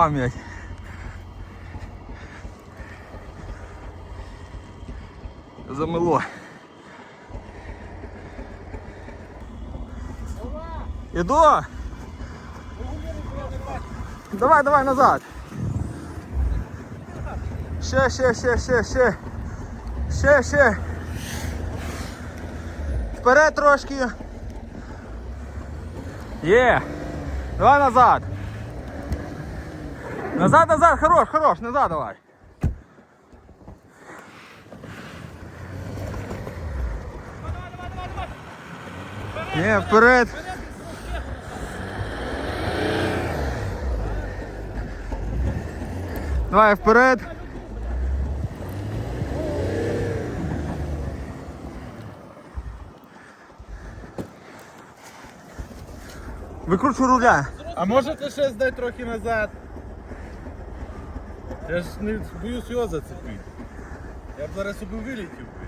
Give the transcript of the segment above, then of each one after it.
Пам'ять. Замело. Іду. Давай, давай назад. Ще, ще, ще, ще, ще. Ще, ще. Вперед трошки. Є. Давай назад. Назад, назад, хорош, хорош, назад давай. Ні, вперед. Давай вперед. Викручу руля. А можете ще здати трохи назад? Я ж не боюсь його зацепити. Я б зараз собі вилетів би.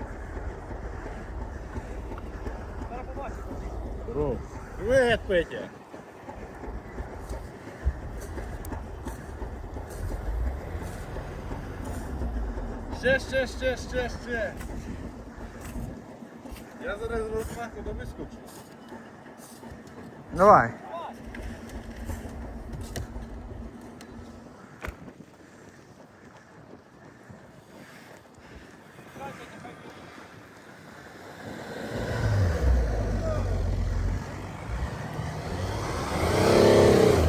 Здоров. Привет, Петя. Ще, ще, ще, ще, ще. Я зараз розмаху до вискочу. Давай.